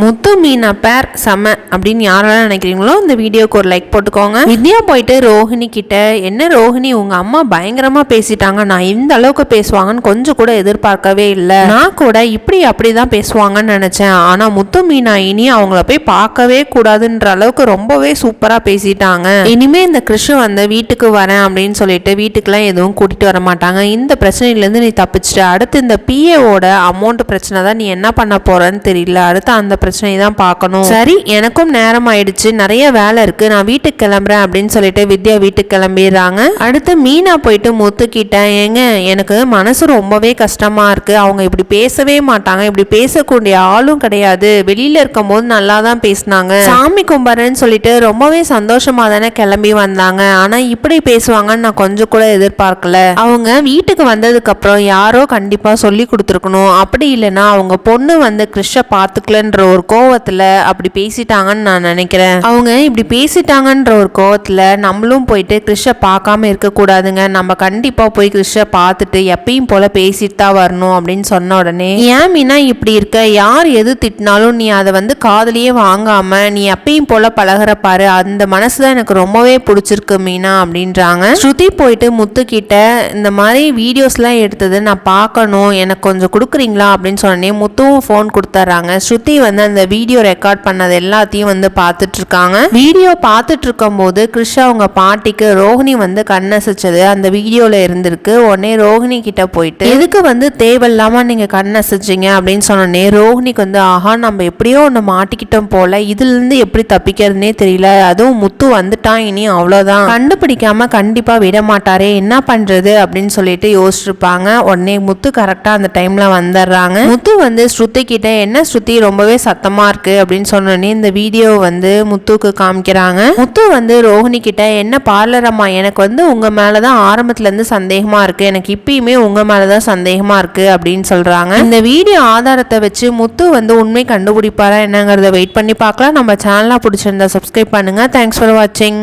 முத்து மீனா பேர் செம அப்படின்னு யாரெல்லாம் நினைக்கிறீங்களோ இந்த வீடியோக்கு ஒரு லைக் போட்டுக்கோங்க. வித்யா போயிட்டு ரோஹிணி கிட்ட என்ன ரோஹிணி உங்க அம்மா பயங்கரமா பேசிட்டாங்க. நான் இந்த அளவுக்கு பேசுவாங்கன்னு கொஞ்சம் கூட எதிர்பார்க்கவே இல்லை. நான் கூட இப்படி அப்படிதான் பேசுவாங்கன்னு நினைச்சேன். ஆனா முத்து மீனா இனி அவங்கள போய் பார்க்கவே கூடாதுன்ற அளவுக்கு ரொம்பவே சூப்பரா பேசிட்டாங்க. இனிமே இந்த கிருஷ்ண வந்து வீட்டுக்கு வரேன் அப்படின்னு சொல்லிட்டு வீட்டுக்கெல்லாம் எதுவும் கூட்டிட்டு வர மாட்டாங்க. இந்த பிரச்சனையிலேருந்து நீ தப்பிச்சிட்ட. அடுத்து இந்த பிஏவோட அமௌண்ட் பிரச்சனை தான் நீ என்ன பண்ண போறன்னு தெரியல. அடுத்து அந்த பிரச்சனை பிரச்சனையை தான் பார்க்கணும். சரி எனக்கும் நேரம் ஆயிடுச்சு நிறைய வேலை இருக்கு. நான் வீட்டுக்கு கிளம்புறேன் அப்படின்னு சொல்லிட்டு வித்யா வீட்டுக்கு கிளம்பிடுறாங்க. அடுத்து மீனா போயிட்டு முத்துக்கிட்டேன் ஏங்க எனக்கு மனசு ரொம்பவே கஷ்டமா இருக்கு. அவங்க இப்படி பேசவே மாட்டாங்க. இப்படி பேசக்கூடிய ஆளும் கிடையாது. வெளியில இருக்கும்போது நல்லா தான் பேசினாங்க. சாமி கும்பிட்றேன்னு சொல்லிட்டு ரொம்பவே சந்தோஷமா தானே கிளம்பி வந்தாங்க. ஆனா இப்படி பேசுவாங்கன்னு நான் கொஞ்சம் கூட எதிர்பார்க்கல. அவங்க வீட்டுக்கு வந்ததுக்கு அப்புறம் யாரோ கண்டிப்பா சொல்லி கொடுத்துருக்கணும். அப்படி இல்லைன்னா அவங்க பொண்ணு வந்து கிறிஷ பாத்துக்கலன்ற ஒரு கோவத்தில் அப்படி பேசிட்டாங்கன்னு நான் நினைக்கிறேன். அவங்க இப்படி பேசிட்டாங்கன்ற ஒரு கோவத்தில் நம்மளும் போயிட்டு கிறிஷ பார்க்காம இருக்கக்கூடாதுங்க. நம்ம கண்டிப்பாக போய் கிறிஷ பார்த்துட்டு எப்பயும் போல பேசிட்டு தான் வரணும் அப்படின்னு சொன்ன உடனே ஏன் மீனா இப்படி இருக்க? யார் எது திட்டினாலும் நீ அதை வந்து காதலியே வாங்காம நீ எப்பயும் போல பழகுற பாரு. அந்த மனசு தான் எனக்கு ரொம்பவே பிடிச்சிருக்கு மீனா அப்படின்றாங்க. ஸ்ருதி போயிட்டு முத்து கிட்ட இந்த மாதிரி வீடியோஸ்லாம் எடுத்தது நான் பார்க்கணும். எனக்கு கொஞ்சம் கொடுக்குறீங்களா? அப்படின்னு சொன்னே முத்துவும் ஃபோன் கொடுத்துட்றாங்க. ஸ்ருதி வந்து அந்த வீடியோ ரெக்கார்ட் பண்ணது எல்லாத்தையும் வந்து பார்த்துட்டு இருக்காங்க வீடியோ பார்த்துட்டு இருக்கும்போது கிருஷ் அவங்க பாட்டிக்கு ரோஹிணி வந்து கண்ணசைச்சது. அந்த வீடியோல இருந்திருக்கு. உடனே ரோஹிணி கிட்ட போயிட்டு எதுக்கு வந்து தேவையில்லாம நீங்க கண்ணசைச்சிங்க? அப்படின்னு சொன்னோடனே ரோஹிணிக்கு வந்து ஆஹா நம்ம எப்படியோ ஒன்று மாட்டிக்கிட்டோம் போல. இதுல இருந்து எப்படி தப்பிக்கிறதுனே தெரியல. அதுவும் முத்து வந்துட்டான் இனி அவ்வளோதான் கண்டுபிடிக்காம கண்டிப்பா விட மாட்டாரே என்ன பண்றது? அப்படின்னு சொல்லிட்டு யோசிச்சிருப்பாங்க. உடனே முத்து கரெக்டா அந்த டைம்ல வந்துடுறாங்க. முத்து வந்து ஸ்ருதி கிட்ட என்ன ஸ்ருதி? ரொம்பவே சத்தமாக இருக்குது அப்படின்னு சொன்னோடனே இந்த வீடியோ வந்து முத்துக்கு காமிக்கிறாங்க. முத்து வந்து ரோஹிணி கிட்ட என்ன பார்லர் அம்மா எனக்கு வந்து உங்கள் மேலே தான் இருந்து சந்தேகமாக இருக்குது எனக்கு இப்பயுமே மேலே தான் சந்தேகமாக இருக்குது அப்படின்னு சொல்கிறாங்க இந்த வீடியோ ஆதாரத்தை வச்சு முத்து வந்து உண்மை கண்டுபிடிப்பாரா என்னங்கிறத வெயிட் பண்ணி பார்க்கலாம். நம்ம சேனலாக பிடிச்சிருந்தா சப்ஸ்கிரைப் பண்ணுங்க. தேங்க்ஸ் ஃபார் வாட்சிங்